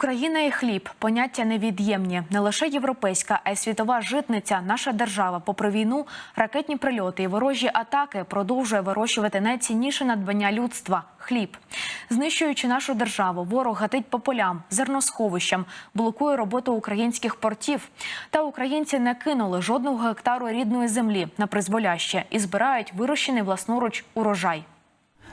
Україна і хліб поняття невід'ємні. Не лише європейська, а й світова житниця. Наша держава, попри війну, ракетні прильоти і ворожі атаки продовжує вирощувати найцінніше надбання людства хліб. Знищуючи нашу державу, ворог гатить по полям, зерносховищам, блокує роботу українських портів. Та українці не кинули жодного гектару рідної землі на призволяще і збирають вирощений власноруч урожай.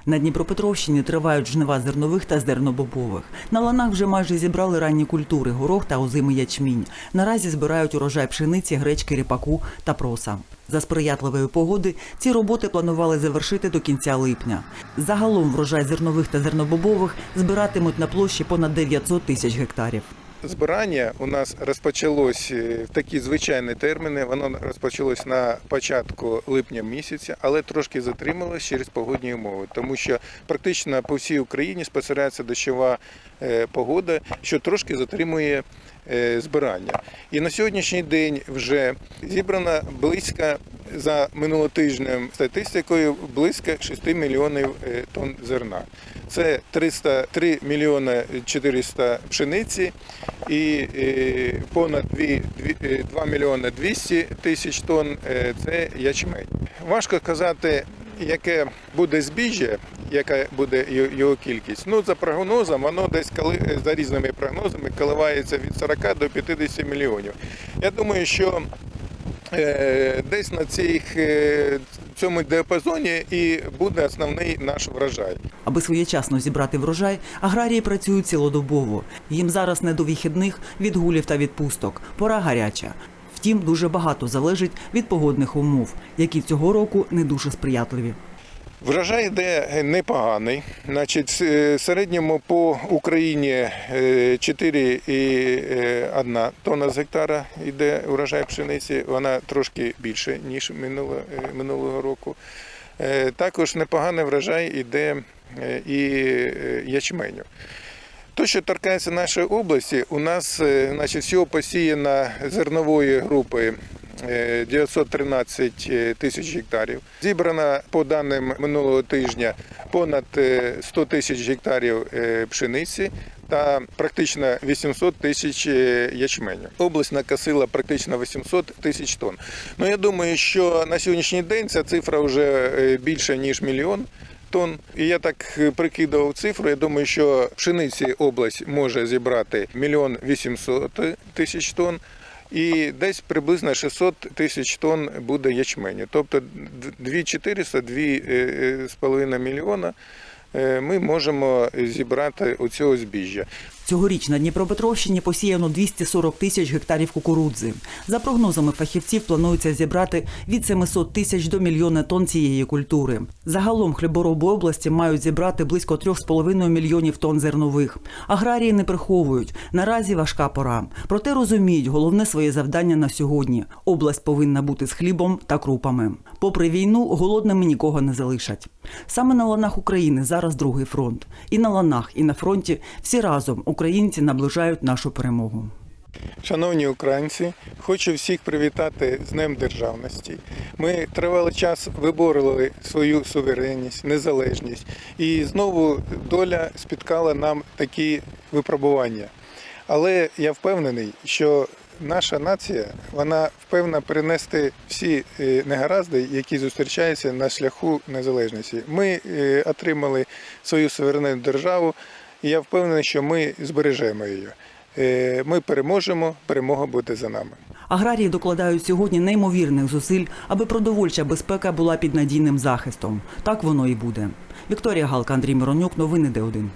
На Дніпропетровщині тривають жнива зернових та зернобобових. На ланах вже майже зібрали ранні культури горох та озимий ячмінь. Наразі збирають урожай пшениці, гречки, ріпаку та проса. За сприятливої погоди ці роботи планували завершити до кінця липня. Загалом врожай зернових та зернобобових збиратимуть на площі понад 900 тисяч гектарів. Збирання у нас розпочалось е, в такі звичайні терміни. Воно розпочалось на початку липня місяця, але трошки затрималось через погодні умови, тому що практично по всій Україні спостерігається дощова е, погода, що трошки затримує е, збирання. І на сьогоднішній день вже зібрано близько за минулотижнем статистикою близько 6 мільйонів е, тонн зерна. Це 303 мільйони 400 пшениці і е, понад 2, 2 мільйони 200 тисяч тонн е, це ячмень. Важко казати, яке буде збіжжя, яка буде його- кількість. Ну за прогнозом, воно десь коли за різними прогнозами коливається від 40 до 50 мільйонів. Я думаю, що десь на цих, е, цьому діапазоні і буде основний наш врожай. Аби своєчасно зібрати врожай, аграрії працюють цілодобово. Їм зараз не до вихідних, відгулів та відпусток. Пора гаряча. Втім, дуже багато залежить від погодних умов, які цього року не дуже сприятливі. Врожай йде непоганий. Значить, е, в середньому по Україні е, 4,1 тонна з гектара йде урожай пшениці. Вона трошки більше, ніж минулого, е, року. Е, Також непоганий врожай йде е, і е, ячменю. То, що торкається нашої області, у нас е, значить, всього посіяно зернової групи е, 913 тисяч гектарів. Зібрано по даним минулого тижня понад е, 100 тисяч гектарів е, пшениці. Та практично 800 тисяч е, ячменю. Область накосила практично 800 тисяч тонн. Ну я думаю, що на сьогоднішній день ця цифра вже е, більше ніж мільйон тонн. І я так е, прикидав цифру. Я думаю, що пшениці область може зібрати мільйон 800 тисяч тонн. І десь приблизно 600 тисяч тонн буде ячменю. Тобто 2400 2,5 мільйона е, ми можемо зібрати у цього збіжжя. Цьогоріч на Дніпропетровщині посіяно 240 тисяч гектарів кукурудзи. За прогнозами фахівців, планується зібрати від 700 тисяч до мільйона тонн цієї культури. Загалом хлібороби області мають зібрати близько 3,5 мільйонів тонн зернових. Аграрії не приховують. Наразі важка пора. Проте розуміють головне своє завдання на сьогодні. Область повинна бути з хлібом та крупами. Попри війну, голодними нікого не залишать. Саме на ланах України зараз другий фронт. І на ланах, і на фронті всі разом українці наближають нашу перемогу. Шановні українці, хочу всіх привітати з Днем Державності. Ми тривалий час виборювали свою суверенність, незалежність, і знову доля спіткала нам такі випробування. Але я впевнений, що наша нація вона впевнена перенести всі е, негаразди, які зустрічаються на шляху незалежності. Ми е, отримали свою суверенну державу, і я впевнений, що ми збережемо її. Е, Ми переможемо, перемога буде за нами. Аграрії докладають сьогодні неймовірних зусиль, аби продовольча безпека була під надійним захистом. Так воно і буде. Вікторія Галка, Андрій Миронюк, новини Д1.